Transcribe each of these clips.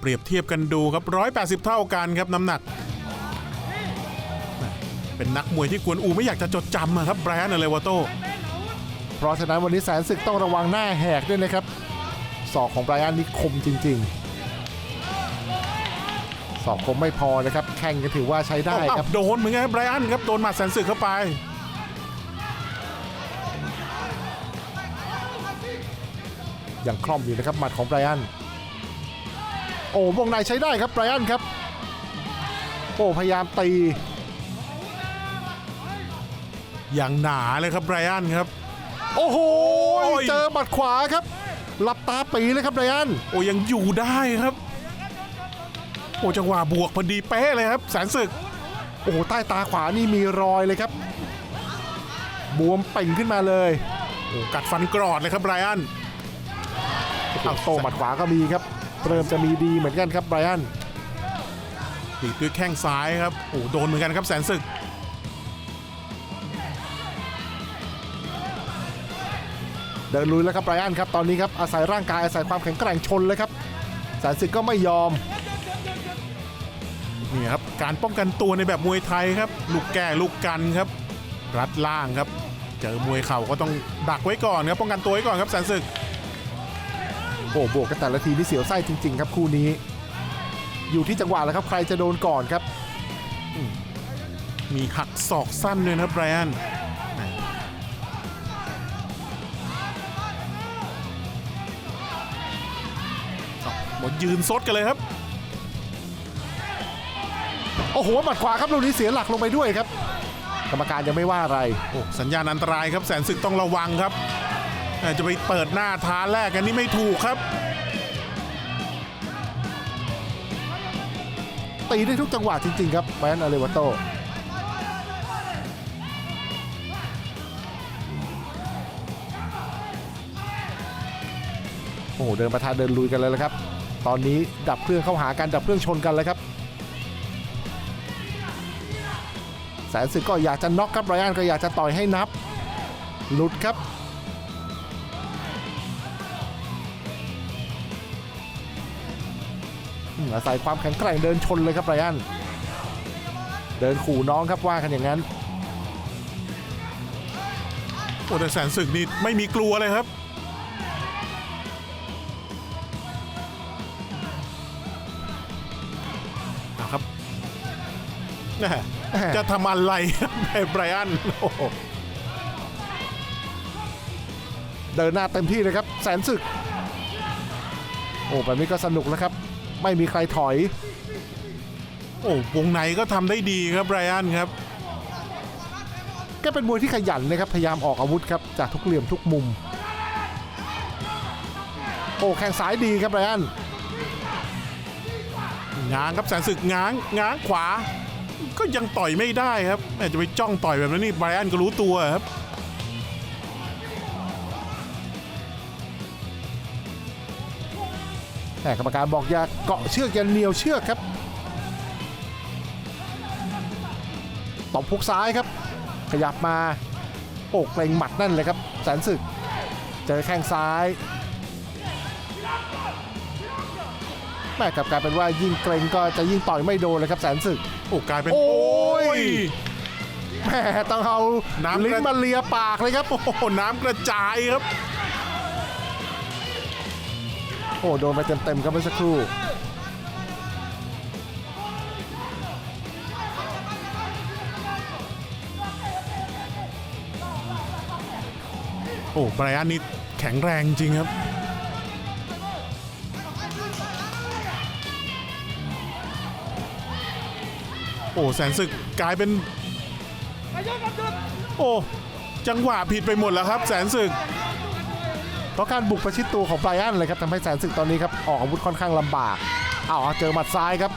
เปรียบเทียบกันดูครับ 180 เท่ากันครับน้ำหนัก เป็นนักมวยที่กวนอูไม่อยากจะจดจำอะครับไบรอันอเลวาโตเพราะฉะนั้นวันนี้แสนศึกต้องระวังหน้าแหกด้วยนะครับศอกของไบรอันนี่คมจริงๆศอกคมไม่พอนะครับ แข่งก็ถือว่าใช้ได้อ้าวครับโดนเหมือนกันครับไบรอันครับโดนหมัดแสนศึกเข้าไปอย่างคล่อมอยู่นะครับหมัดของไบรอัน โอ้วงในใช้ได้ครับไบรอันครับ โอ้พยายามตี อย่างหนาเลยครับไบรอันครับ โอ้โหโอ้ยเจอหมัดขวาครับหลับตาปีเลยครับไบรอันโอ้ยังอยู่ได้ครับ โอ้จังหวะบวกพอดีเป๊ะเลยครับ แสนศึก โอ้โหใต้ตาขวานี่มีรอยเลยครับบวมเป่งขึ้นมาเลยโอ้กัดฟันกรอดเลยครับไบรอันเอาโตหมัดขวาก็มีครับ เริ่มจะมีดีเหมือนกันครับไบรอันตีดด้วยแข้งซ้ายครับโอ้โดนเหมือนกันครับแสนศึกเดินลุยแล้วครับไบรอันครับตอนนี้ครับอาศัยร่างกายอาศัยความแข็งแกร่งชนเลยครับแสนศึกก็ไม่ยอมนี่ครับการป้องกันตัวในแบบมวยไทยครับ ลูกแก่ลูกกันครับ รัดล่างครับ เจอมวยเข่าก็ต้องดักไว้ก่อนครับป้องกันตัวไว้ก่อนครับแสนศึก โอ้บวกกันแต่ละทีนี่เสียวไส้จริง ๆ ครับคู่นี้ อยู่ที่จังหวะแล้วครับใครจะโดนก่อนครับ มีหักศอกสั้นด้วยนะครับไบรอันเอาหมดยืนซดกันเลยครับ โอ้โหหมัดขวาครับลูกนี้เสียหลักลงไปด้วยครับ กรรมการยังไม่ว่าอะไร โอ้สัญญาณอันตรายครับแสนศึกต้องระวังครับเอ่อ จะไปเปิดหน้าท้าแรกอันนี้ไม่ถูกครับตีได้ทุกจังหวะจริง ๆ ครับแมนอาเลวาโตโอ้โหเดินประธานเดินลุยกันเลยแล้วครับ ตอนนี้ดับเครื่องเข้าหากันดับเครื่องชนกันเลยครับ แสนศึกก็อยากจะน็อกครับไรอันก็อยากจะต่อยให้นับ หลุดครับ อืมอาศัยความแข็งแกร่งเดินชนเลยครับไรอันเดินขู่น้องครับว่ากันอย่างนั้นโอ้แต่แสนศึกนี่ไม่มีกลัวเลยครับ นะครับแหม่จะทำอะไรครับไบรอันโอ้โหเดินหน้าเต็มที่เลยครับ แสนศึก โอ้แบบนี้ก็สนุกแล้วครับ ไม่มีใครถอย โอ้วงในก็ทำได้ดีครับไบรอันครับ ก็เป็นมวยที่ขยันนะครับ พยายามออกอาวุธครับ จากทุกเหลี่ยมทุกมุม โอ้แข้งซ้ายดีครับไรอันง้างครับแสนศึกง้างง้างขวา ก็ยังต่อยไม่ได้ครับแม่จะไปจ้องต่อยแบบนั้นนี่ไบรอันก็รู้ตัวครับ แต่กรรมการบอกอย่าเกาะเชือกอย่าเหนียวเชือกครับตบพุกซ้ายครับ ขยับมาโอ้เกรงหมัดนั่นเลยครับแสนศึกเจอแข้งซ้ายแม่กลับกลายเป็นว่ายิ่งเกรงก็จะยิ่งต่อยไม่โดนเลยครับแสนศึกโอ้กลายเป็นโอ้ยยแม่ต้องเอาน้ำลิ้นมาเลียปากเลยครับโอ้โหน้ำกระจายครับ โอ้โดนไปเต็มๆครับเมื่อสักครู่โอ้ไบรอันนี่แข็งแรงจริงครับ โอ้แสนศึกกลายเป็น โอ้ จังหวะผิดไปหมดแล้วครับ แสนศึก ราะการบุกประชิดตัวของไบรอันเลยครับทำให้แสนศึกตอนนี้ครับออกอาวุธค่อนข้างลำบากอ้าวเจอหมัดซ้ายครับ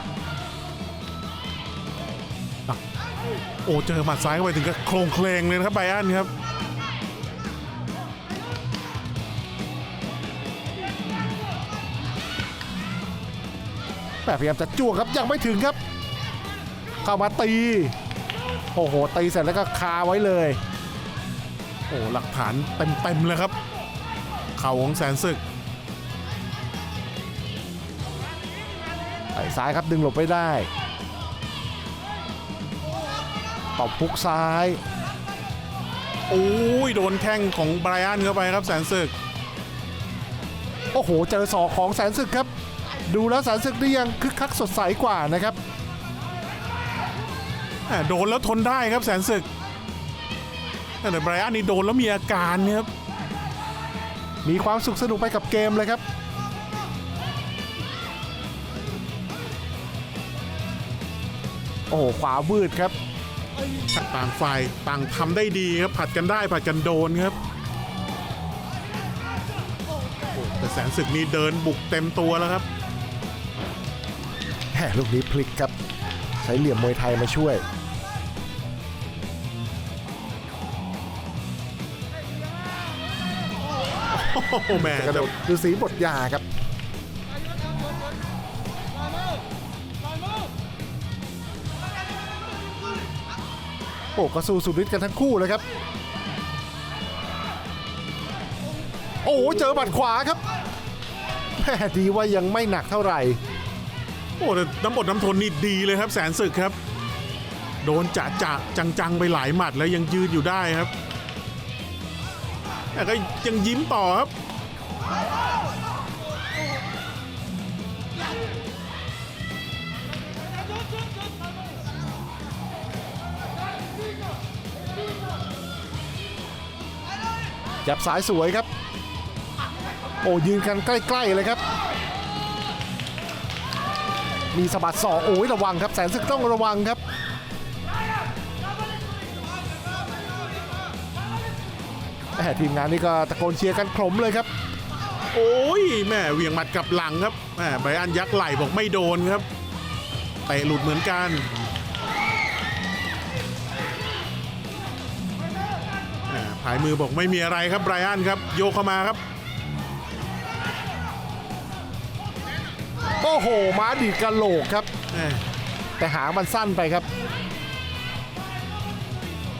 โอ้เจอหมัดซ้ายเข้าไปถึงกับโครงเคลงเลยนะครับไบรอันครับแม่พยายามจะจ้วงครับยังไม่ถึงครับ เข้ามาตี โอ้โหตีเสร็จแล้วก็คาไว้เลย โอ้หลักฐานเต็มๆเลยครับ ข่าของแสนศึกไอ้ซ้ายครับดึงหลบไม่ได้ตบพุกซ้ายโอ้ยโดนแข้งของไบรอันเข้าไปครับแสนศึก โอ้โหเจอศอกของแสนศึกครับ ดูแล้วแสนศึกนี่ยังคึกคักสดใสกว่านะครับแหม่โดนแล้วทนได้ครับแสนศึกแต่ไบรอันนี่โดนแล้วมีอาการครับ มีความสุขสนุกไปกับเกมเลยครับ โอ้โหขวาวืดครับต่างฝ่ายต่างทำได้ดีครับ ผัดกันได้ผัดกันโดนครับโอ้แต่แสนศึกนี่เดินบุกเต็มตัวแล้วครับแหมลูกนี้พลิกครับ ใช้เหลี่ยมมวยไทยมาช่วย โอ้โหแหม่กระโดแต่ดดูสีบทยาครับโอ้ก็สู้สุดฤทธิ์กันทั้งคู่เลยครับ โอ้โหเจอบัดขวาครับแหม่ดีว่ายังไม่หนักเท่าไหร่ โอ้แต่น้ำบดน้ำทนนี่ดีเลยครับ แสนศึกครับ โดนจะจะจังๆ ไปหลายหมัดแล้วยังยืนอยู่ได้ครับ แต่ก็ยังยิ้มต่อครับ จับสายสวยครับ โอ้ยืนกันใกล้ ๆ เลยครับ มีสะบัดศอกโอ้ยระวังครับ แสนศึกต้องระวังครับ แหมทีมงานนี่ก็ตะโกนเชียร์กันขลมเลยครับ โอ้ยแม่เหวียงหมัดกลับหลังครับแม่ไบรอันยักไหล่บอกไม่โดนครับเตะหลุดเหมือนกันแหม่ผายมือบอกไม่มีอะไรครับไบรอันครับ โยกเข้ามาครับ โอ้โห ม้าดีดกระโหลกครับแหม่แต่หางมันสั้นไปครับ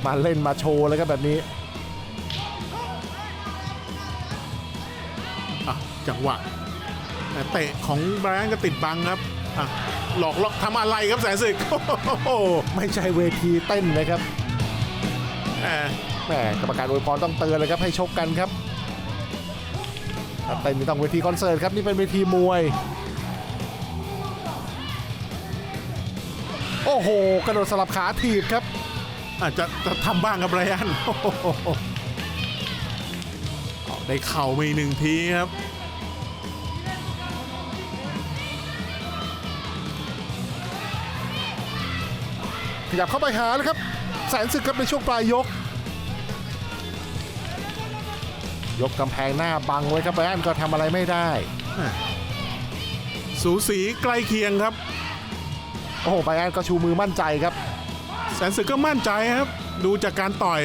มาเล่นมาโชว์เลยครับแบบนี้ จังหวะแหม่เตะของไบรอันก็ติดบังครับอะหลอกล่อทำอะไรครับแสนศึกโอ้โหไม่ใช่เวทีเต้นนะครับแหม่แหมกรรมการอวยพรต้องเตือนเลยครับให้ชกกันครับถ้าเต้นนี่ต้องเวทีคอนเสิร์ตครับนี่เป็นเวทีมวย โอ้โห กระโดดสลับขาถีบครับอาจจะจะทำบ้างครับไบรอันโอ้โหออกได้เข่าไปหนึ่งทีครับ ขยับเข้าไปหาเลยครับ แสนศึกครับในช่วงปลายยก ยกกำแพงหน้าบังไว้ครับไบรอันก็ทำอะไรไม่ได้ สูสีใกล้เคียงครับ โอ้โหไบรอันก็ชูมือมั่นใจครับ แสนศึกก็มั่นใจครับ ดูจากการต่อย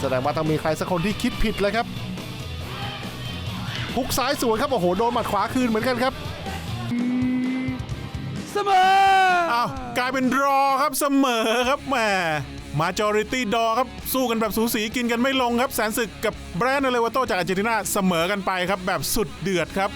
แสดงว่าต้องมีใครสักคนที่คิดผิดเลยครับฮุกซ้ายสวนครับโอ้โหโดนหมัดขวาคืนเหมือนกันครับ เสมอ อ้าวกลายเป็นรอครับเสมอครับแหมมาจอริตี้ดอครับ สู้กันแบบสูสีกินกันไม่ลงครับ แสนศึกกับแบรนด์เลวาโตจากอาร์เจนตินาเสมอกันไปครับ แบบสุดเดือดครับ